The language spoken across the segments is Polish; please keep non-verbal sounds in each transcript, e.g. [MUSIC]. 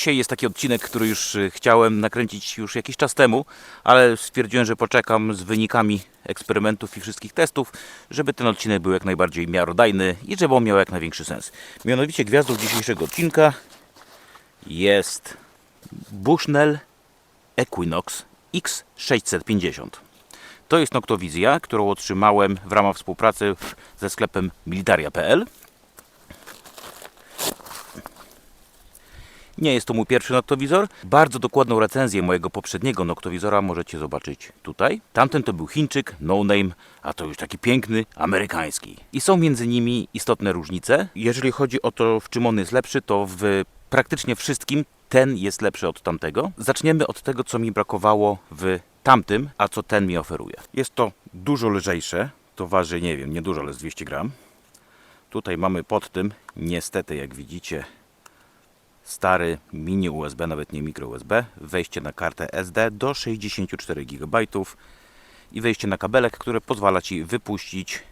Dzisiaj jest taki odcinek, który już y, chciałem nakręcić już jakiś czas temu, ale stwierdziłem, że poczekam z wynikami eksperymentów i wszystkich testów, żeby ten odcinek był jak najbardziej miarodajny i żeby on miał jak największy sens. Mianowicie gwiazdą dzisiejszego odcinka jest Bushnell Equinox X650. To jest noktowizja, którą otrzymałem w ramach współpracy ze sklepem militaria.pl. Nie jest to mój pierwszy noktowizor. Bardzo dokładną recenzję mojego poprzedniego noktowizora możecie zobaczyć tutaj. Tamten to był Chińczyk, no name, a to już taki piękny, amerykański. I są między nimi istotne różnice. Jeżeli chodzi o to, w czym on jest lepszy, to w praktycznie wszystkim ten jest lepszy od tamtego. Zaczniemy od tego, co mi brakowało w tamtym, a co ten mi oferuje. Jest to dużo lżejsze. To waży, nie wiem, niedużo, ale z 200 gram. Tutaj mamy pod tym, niestety, jak widzicie, stary mini USB, nawet nie mikro USB, wejście na kartę SD do 64 GB i wejście na kabelek, które pozwala Ci wypuścić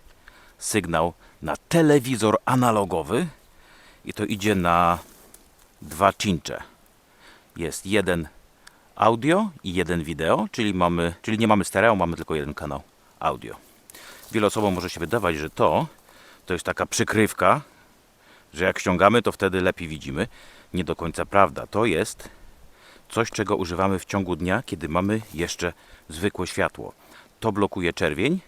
sygnał na telewizor analogowy i to idzie na dwa cincze. Jest jeden audio i jeden wideo, czyli, mamy, czyli nie mamy stereo, mamy tylko jeden kanał audio. Wiele osobom może się wydawać, że to to jest taka przykrywka, że jak ściągamy, to wtedy lepiej widzimy. Nie do końca prawda. To jest coś, czego używamy w ciągu dnia, kiedy mamy jeszcze zwykłe światło. To blokuje czerwień,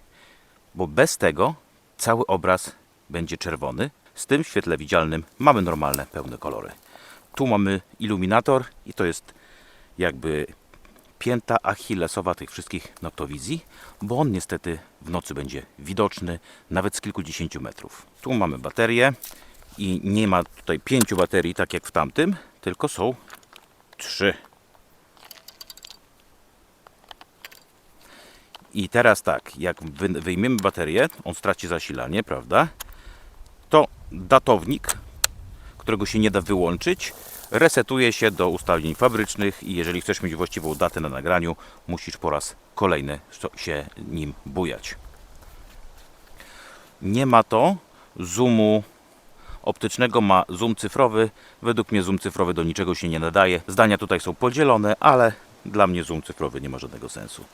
bo bez tego cały obraz będzie czerwony. Z tym w świetle widzialnym mamy normalne, pełne kolory. Tu mamy iluminator i to jest jakby pięta achillesowa tych wszystkich noktowizji, bo on niestety w nocy będzie widoczny nawet z kilkudziesięciu metrów. Tu mamy baterię i nie ma tutaj pięciu baterii, tak jak w tamtym, tylko są trzy. I teraz tak, jak wy- wyjmiemy baterię, on straci zasilanie, prawda? To datownik, którego się nie da wyłączyć, resetuje się do ustawień fabrycznych i jeżeli chcesz mieć właściwą datę na nagraniu, musisz po raz kolejny się nim bujać. Nie ma to zoomu optycznego, ma zoom cyfrowy. Według mnie zoom cyfrowy do niczego się nie nadaje. Zdania tutaj są podzielone, ale dla mnie zoom cyfrowy nie ma żadnego sensu.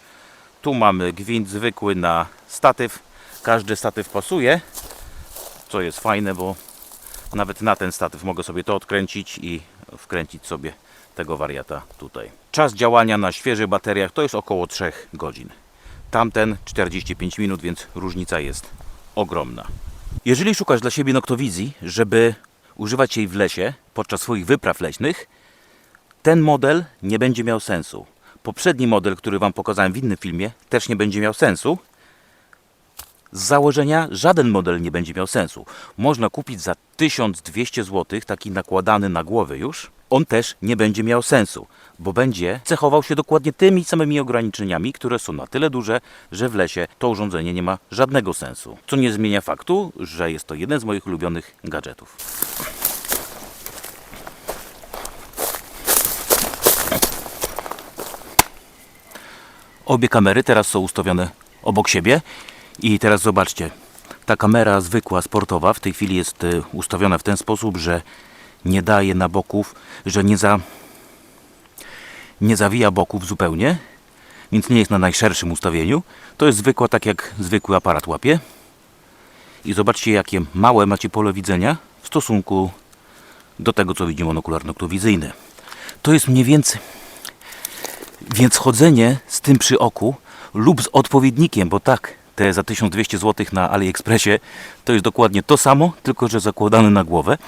Tu mamy gwint zwykły na statyw. Każdy statyw pasuje, co jest fajne, bo nawet na ten statyw mogę sobie to odkręcić i wkręcić sobie tego wariata tutaj. Czas działania na świeżych bateriach to jest około 3 godzin. Tamten 45 minut, więc różnica jest ogromna. Jeżeli szukasz dla siebie noktowizji, żeby używać jej w lesie podczas swoich wypraw leśnych, ten model nie będzie miał sensu. Poprzedni model, który Wam pokazałem w innym filmie, też nie będzie miał sensu. Z założenia żaden model nie będzie miał sensu. Można kupić za 1200 zł taki nakładany na głowę już. On też nie będzie miał sensu, bo będzie cechował się dokładnie tymi samymi ograniczeniami, które są na tyle duże, że w lesie to urządzenie nie ma żadnego sensu. Co nie zmienia faktu, że jest to jeden z moich ulubionych gadżetów. Obie kamery teraz są ustawione obok siebie i teraz zobaczcie, ta kamera zwykła, sportowa w tej chwili jest e, ustawiona w ten sposób, że nie daje na boków, że nie, za, nie zawija boków zupełnie, więc nie jest na najszerszym ustawieniu. To jest zwykła, tak jak zwykły aparat łapie. I zobaczcie, jakie małe macie pole widzenia w stosunku do tego, co widzi monokular noktowizyjny. To jest mniej więcej... Więc chodzenie z tym przy oku lub z odpowiednikiem, bo tak, te za 1200 zł na AliExpressie to jest dokładnie to samo, tylko że zakładane na głowę.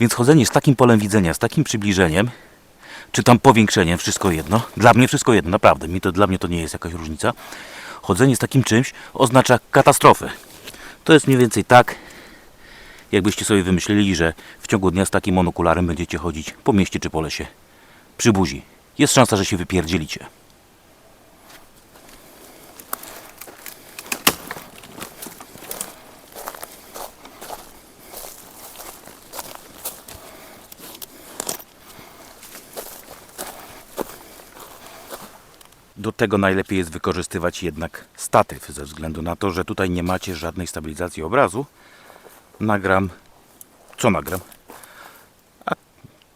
Więc chodzenie z takim polem widzenia, z takim przybliżeniem, czy tam powiększeniem, wszystko jedno. Dla mnie wszystko jedno, naprawdę. Mi to, dla mnie to nie jest jakaś różnica. Chodzenie z takim czymś oznacza katastrofę. To jest mniej więcej tak, jakbyście sobie wymyśleli, że w ciągu dnia z takim monokularem będziecie chodzić po mieście czy po lesie przy buzi. Jest szansa, że się wypierdzielicie. Do tego najlepiej jest wykorzystywać jednak statyw, ze względu na to, że tutaj nie macie żadnej stabilizacji obrazu. Nagram. Co nagram? A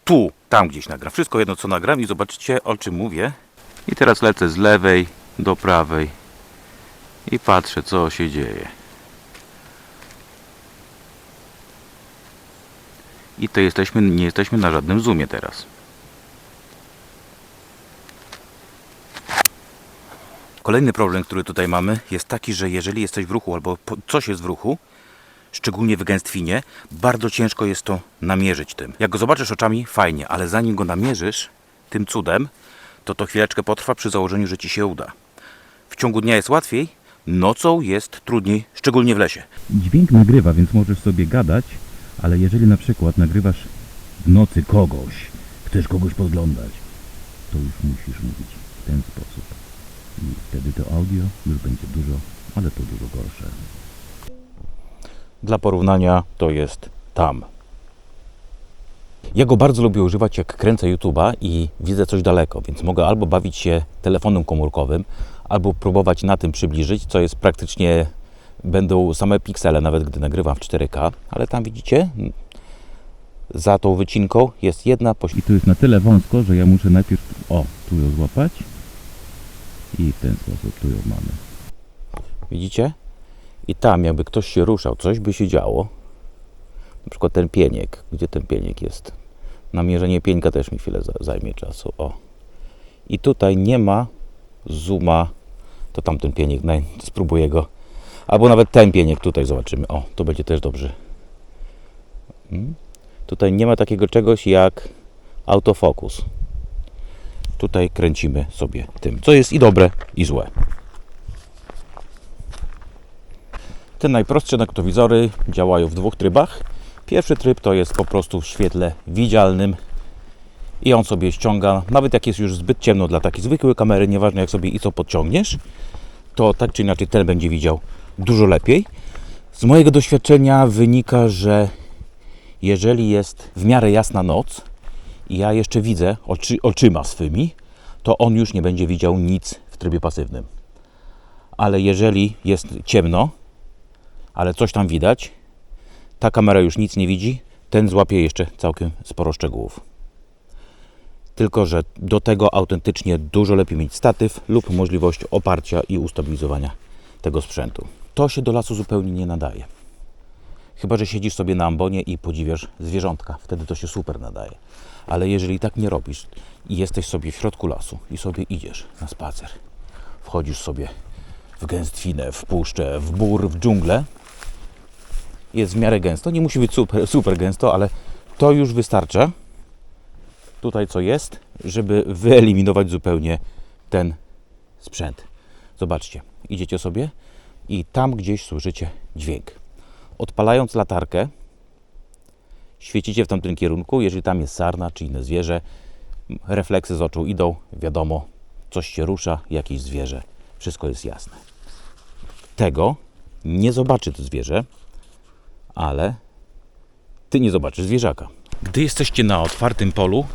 tu, tam gdzieś nagram. Wszystko jedno co nagram i zobaczycie o czym mówię. I teraz lecę z lewej do prawej i patrzę co się dzieje. I to jesteśmy, nie jesteśmy na żadnym zoomie teraz. Kolejny problem, który tutaj mamy, jest taki, że jeżeli jesteś w ruchu albo coś jest w ruchu, szczególnie w gęstwinie, bardzo ciężko jest to namierzyć tym. Jak go zobaczysz oczami, fajnie, ale zanim go namierzysz tym cudem, to to chwileczkę potrwa przy założeniu, że ci się uda. W ciągu dnia jest łatwiej, nocą jest trudniej, szczególnie w lesie. Dźwięk nagrywa, więc możesz sobie gadać, ale jeżeli na przykład nagrywasz w nocy kogoś, chcesz kogoś podglądać, to już musisz mówić w ten sposób. I wtedy to audio już będzie dużo, ale to dużo gorsze. Dla porównania to jest tam. Ja go bardzo lubię używać, jak kręcę YouTube'a i widzę coś daleko, więc mogę albo bawić się telefonem komórkowym, albo próbować na tym przybliżyć, co jest praktycznie, będą same piksele, nawet gdy nagrywam w 4K, ale tam widzicie, za tą wycinką jest jedna poś... I tu jest na tyle wąsko, że ja muszę najpierw, o, tu ją złapać i w ten sposób tu ją mamy. Widzicie? I tam jakby ktoś się ruszał, coś by się działo. Na przykład ten pieniek. Gdzie ten pieniek jest? Namierzenie pieńka też mi chwilę za- zajmie czasu. O. I tutaj nie ma zooma. To tamten pieniek, naj- [LAUGHS] spróbuję go. Albo nawet ten pieniek tutaj zobaczymy. O, to będzie też dobrze. Mm. Tutaj nie ma takiego czegoś jak autofokus. Tutaj kręcimy sobie tym, co jest i dobre, i złe. Te najprostsze noktowizory działają w dwóch trybach. Pierwszy tryb to jest po prostu w świetle widzialnym i on sobie ściąga, nawet jak jest już zbyt ciemno dla takiej zwykłej kamery, nieważne jak sobie i co podciągniesz, to tak czy inaczej ten będzie widział dużo lepiej. Z mojego doświadczenia wynika, że jeżeli jest w miarę jasna noc i ja jeszcze widzę oczy, oczyma swymi, to on już nie będzie widział nic w trybie pasywnym. Ale jeżeli jest ciemno, ale coś tam widać. Ta kamera już nic nie widzi, ten złapie jeszcze całkiem sporo szczegółów. Tylko, że do tego autentycznie dużo lepiej mieć statyw lub możliwość oparcia i ustabilizowania tego sprzętu. To się do lasu zupełnie nie nadaje. Chyba, że siedzisz sobie na ambonie i podziwiasz zwierzątka, wtedy to się super nadaje. Ale jeżeli tak nie robisz i jesteś sobie w środku lasu i sobie idziesz na spacer, wchodzisz sobie w gęstwinę, w puszczę, w bór, w dżunglę, jest w miarę gęsto. Nie musi być super, super gęsto, ale to już wystarcza. Tutaj co jest, żeby wyeliminować zupełnie ten sprzęt. Zobaczcie, idziecie sobie i tam gdzieś słyszycie dźwięk. Odpalając latarkę, świecicie w tamtym kierunku. Jeżeli tam jest sarna czy inne zwierzę, refleksy z oczu idą, wiadomo, coś się rusza, jakieś zwierzę. Wszystko jest jasne. Tego nie zobaczy to zwierzę, ale ty nie zobaczysz zwierzaka. Gdy jesteście na otwartym polu,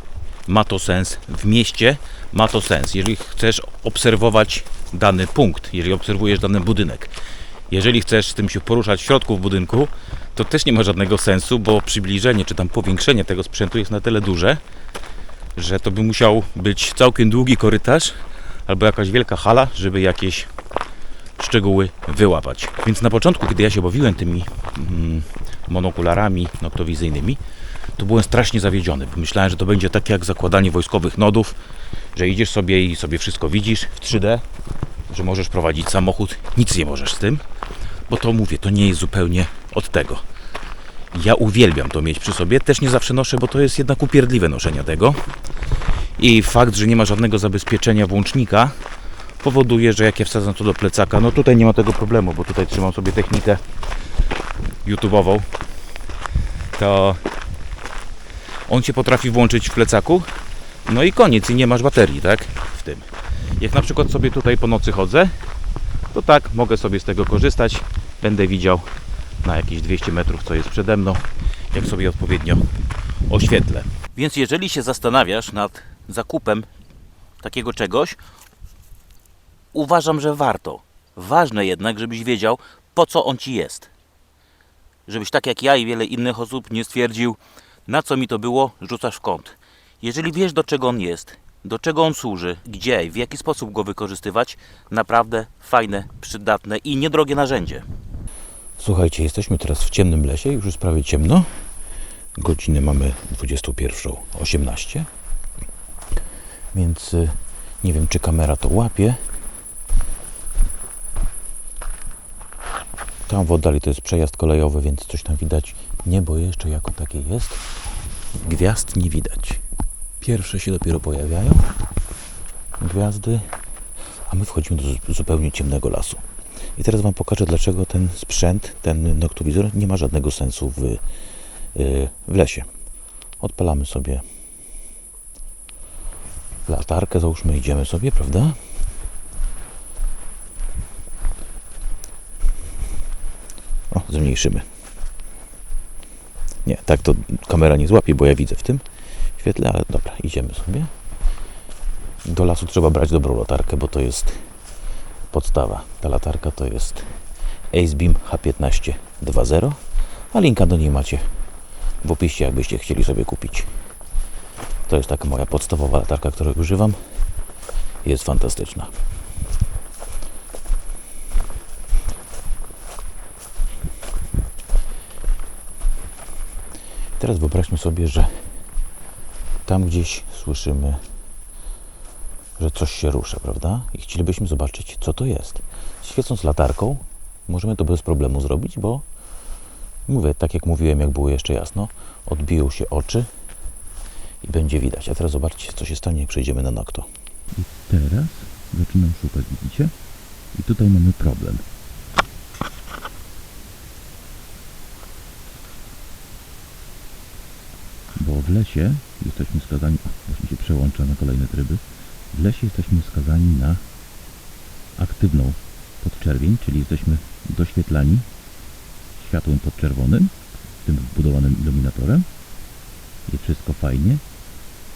ma to sens. W mieście ma to sens. Jeżeli chcesz obserwować dany punkt, jeżeli obserwujesz dany budynek, jeżeli chcesz tym się poruszać w środku w budynku, to też nie ma żadnego sensu, bo przybliżenie czy tam powiększenie tego sprzętu jest na tyle duże, że to by musiał być całkiem długi korytarz albo jakaś wielka hala, żeby jakieś szczegóły wyłapać. Więc na początku, kiedy ja się bawiłem tymi mm, monokularami noktowizyjnymi, to byłem strasznie zawiedziony, bo myślałem, że to będzie takie jak zakładanie wojskowych nodów, że idziesz sobie i sobie wszystko widzisz w 3D, że możesz prowadzić samochód, nic nie możesz z tym, bo to mówię, to nie jest zupełnie od tego. Ja uwielbiam to mieć przy sobie, też nie zawsze noszę, bo to jest jednak upierdliwe noszenie tego. I fakt, że nie ma żadnego zabezpieczenia włącznika, powoduje, że jak ja wsadzam to do plecaka, no tutaj nie ma tego problemu, bo tutaj trzymam sobie technikę YouTube'ową, to on się potrafi włączyć w plecaku, no i koniec, i nie masz baterii, tak, w tym. Jak na przykład sobie tutaj po nocy chodzę, to tak, mogę sobie z tego korzystać, będę widział na jakieś 200 metrów, co jest przede mną, jak sobie odpowiednio oświetlę. Więc jeżeli się zastanawiasz nad zakupem takiego czegoś, Uważam, że warto. Ważne jednak, żebyś wiedział, po co on ci jest. Żebyś tak jak ja i wiele innych osób nie stwierdził, na co mi to było, rzucasz w kąt. Jeżeli wiesz, do czego on jest, do czego on służy, gdzie w jaki sposób go wykorzystywać, naprawdę fajne, przydatne i niedrogie narzędzie. Słuchajcie, jesteśmy teraz w ciemnym lesie, już jest prawie ciemno. Godziny mamy 21.18. Więc y, nie wiem, czy kamera to łapie. Tam w oddali to jest przejazd kolejowy, więc coś tam widać. Niebo jeszcze jako takie jest. Gwiazd nie widać. Pierwsze się dopiero pojawiają. Gwiazdy. A my wchodzimy do zu- zupełnie ciemnego lasu. I teraz Wam pokażę, dlaczego ten sprzęt, ten noktowizor nie ma żadnego sensu w, yy, w lesie. Odpalamy sobie latarkę, załóżmy, idziemy sobie, prawda? O, zmniejszymy. Nie, tak to kamera nie złapie, bo ja widzę w tym świetle, ale dobra, idziemy sobie. Do lasu trzeba brać dobrą latarkę, bo to jest podstawa. Ta latarka to jest Acebeam H15 2.0, a linka do niej macie w opisie, jakbyście chcieli sobie kupić. To jest taka moja podstawowa latarka, której używam. Jest fantastyczna. Teraz wyobraźmy sobie, że tam gdzieś słyszymy, że coś się rusza, prawda? I chcielibyśmy zobaczyć, co to jest. Świecąc latarką, możemy to bez problemu zrobić, bo mówię, tak jak mówiłem, jak było jeszcze jasno, odbiją się oczy i będzie widać. A teraz zobaczcie, co się stanie, jak przejdziemy na nokto. I teraz zaczynam szukać, widzicie? I tutaj mamy problem. Bo w lesie jesteśmy skazani, a właśnie się przełącza na kolejne tryby, w lesie jesteśmy skazani na aktywną podczerwień, czyli jesteśmy doświetlani światłem podczerwonym, tym wbudowanym iluminatorem i wszystko fajnie,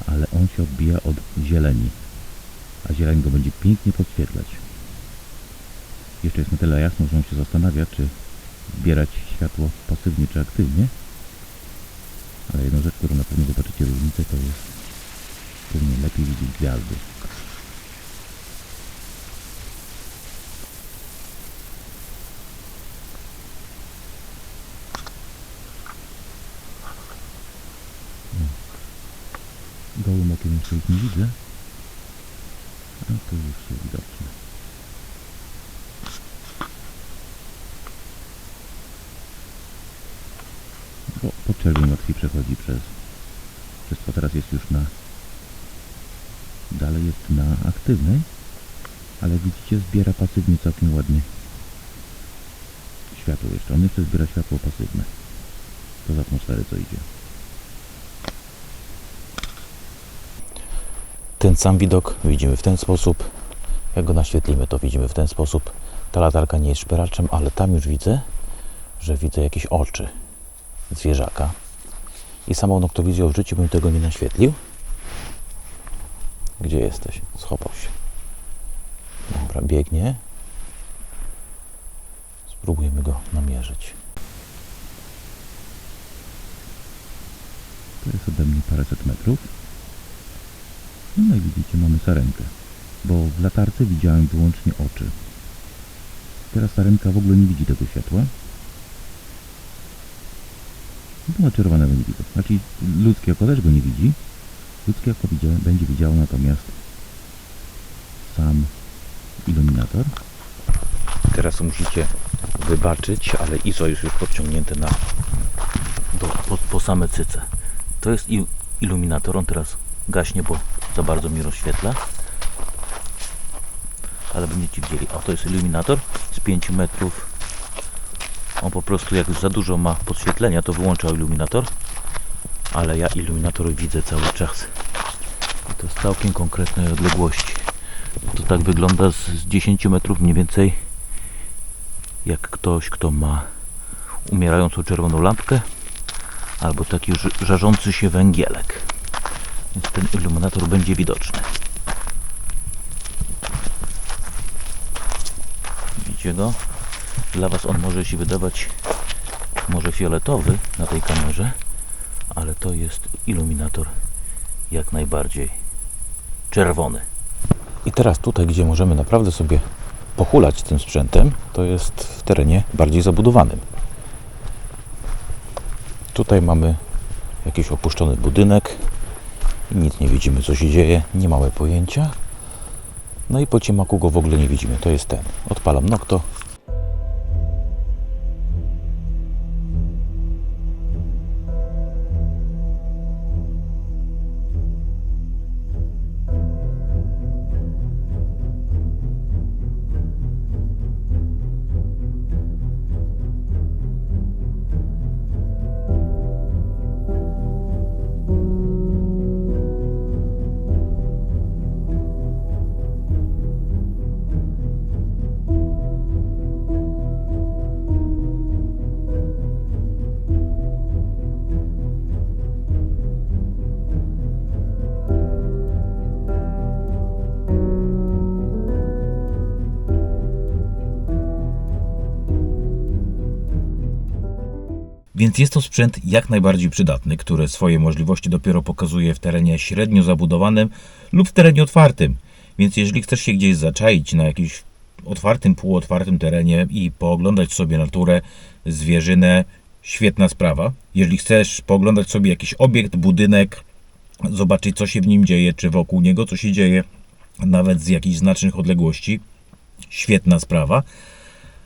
ale on się odbija od zieleni, a zieleń go będzie pięknie podświetlać. Jeszcze jest na tyle jasno, że on się zastanawia, czy zbierać światło pasywnie czy aktywnie. Ale jedną rzecz, którą na pewno zobaczycie różnicę, to jest pewnie lepiej widzieć gwiazdy. Gołym okiem jeszcze ich nie widzę. A to już są widoczne. Bo podczerwień łatwiej przechodzi przez, przez to teraz jest już na dalej jest na aktywnej, ale widzicie zbiera pasywnie całkiem ładnie światło jeszcze. On jeszcze zbiera światło pasywne. To z atmosfery co idzie. Ten sam widok widzimy w ten sposób. Jak go naświetlimy, to widzimy w ten sposób. Ta latarka nie jest szperaczem, ale tam już widzę, że widzę jakieś oczy zwierzaka. I samą noktowizją w życiu bym tego nie naświetlił. Gdzie jesteś? Schował się. Dobra, biegnie. Spróbujemy go namierzyć. To jest ode mnie paręset metrów. No i widzicie, mamy sarenkę. Bo w latarce widziałem wyłącznie oczy. Teraz sarenka w ogóle nie widzi tego światła. Czerwonego nie widzi. Znaczy ludzkie oko też go nie widzi. Ludzkie oko widzia, będzie widziało natomiast sam iluminator. Teraz musicie wybaczyć, ale ISO jest już podciągnięte na do, po, po same cyce. To jest i- iluminator, on teraz gaśnie, bo za bardzo mi rozświetla. Ale będziecie widzieli, o to jest iluminator z 5 metrów. On po prostu jak za dużo ma podświetlenia, to wyłącza iluminator. Ale ja iluminator widzę cały czas. I to z całkiem konkretnej odległości. To tak wygląda z, z 10 metrów mniej więcej jak ktoś, kto ma umierającą czerwoną lampkę albo taki ż- żarzący się węgielek. Więc ten iluminator będzie widoczny. zobaczcie go. Dla Was on może się wydawać może fioletowy na tej kamerze, ale to jest iluminator jak najbardziej czerwony. I teraz tutaj, gdzie możemy naprawdę sobie pochulać tym sprzętem, to jest w terenie bardziej zabudowanym. Tutaj mamy jakiś opuszczony budynek i nic nie widzimy, co się dzieje, nie mamy pojęcia. No i po ciemaku go w ogóle nie widzimy, to jest ten. Odpalam Nocto. Więc jest to sprzęt jak najbardziej przydatny, który swoje możliwości dopiero pokazuje w terenie średnio zabudowanym lub w terenie otwartym. Więc jeżeli chcesz się gdzieś zaczaić na jakimś otwartym, półotwartym terenie i pooglądać sobie naturę, zwierzynę, świetna sprawa. Jeżeli chcesz pooglądać sobie jakiś obiekt, budynek, zobaczyć co się w nim dzieje, czy wokół niego co się dzieje, nawet z jakichś znacznych odległości, świetna sprawa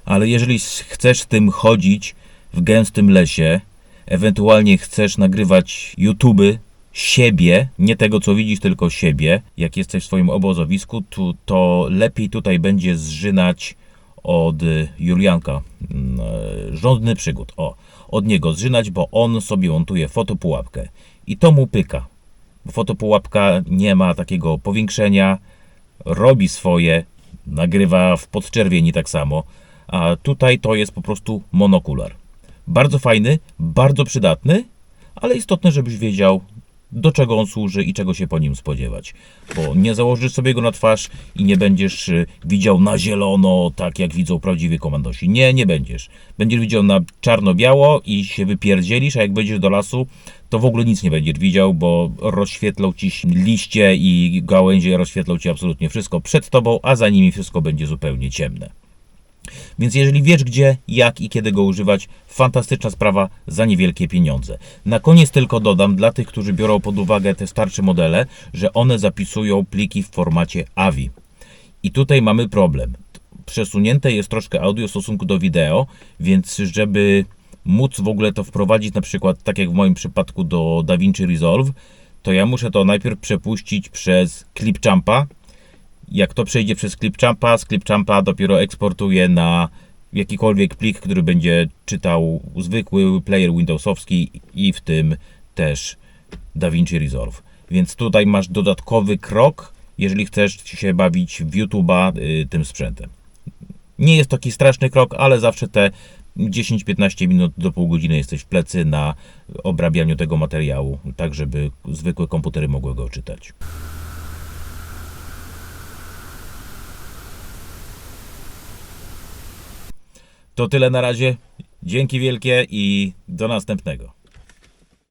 ale jeżeli chcesz tym chodzić w gęstym lesie, ewentualnie chcesz nagrywać YouTube siebie, nie tego co widzisz, tylko siebie, jak jesteś w swoim obozowisku, to, to lepiej tutaj będzie zżynać od y, Julianka. Mm, e, Rządny przygód. O, od niego zżynać, bo on sobie montuje fotopułapkę. I to mu pyka. Bo fotopułapka nie ma takiego powiększenia, robi swoje, nagrywa w podczerwieni tak samo, a tutaj to jest po prostu monokular. Bardzo fajny, bardzo przydatny, ale istotne, żebyś wiedział, do czego on służy i czego się po nim spodziewać. Bo nie założysz sobie go na twarz i nie będziesz y, widział na zielono, tak jak widzą prawdziwi komandosi. Nie, nie będziesz. Będziesz widział na czarno-biało i się wypierdzielisz, a jak wejdziesz do lasu, to w ogóle nic nie będziesz widział, bo rozświetlą ci liście i gałęzie, rozświetlą ci absolutnie wszystko przed tobą, a za nimi wszystko będzie zupełnie ciemne. Więc jeżeli wiesz gdzie, jak i kiedy go używać, fantastyczna sprawa za niewielkie pieniądze. Na koniec tylko dodam dla tych, którzy biorą pod uwagę te starsze modele, że one zapisują pliki w formacie AVI. I tutaj mamy problem. Przesunięte jest troszkę audio w stosunku do wideo, więc żeby móc w ogóle to wprowadzić, na przykład tak jak w moim przypadku do DaVinci Resolve, to ja muszę to najpierw przepuścić przez Clipchampa, jak to przejdzie przez Clipchampa, z Clipchampa dopiero eksportuję na jakikolwiek plik, który będzie czytał zwykły player Windowsowski i w tym też DaVinci Resolve. Więc tutaj masz dodatkowy krok, jeżeli chcesz się bawić w YouTube'a y, tym sprzętem. Nie jest taki straszny krok, ale zawsze te 10-15 minut do pół godziny jesteś w plecy na obrabianiu tego materiału, tak żeby zwykłe komputery mogły go czytać. To tyle na razie. Dzięki wielkie i do następnego.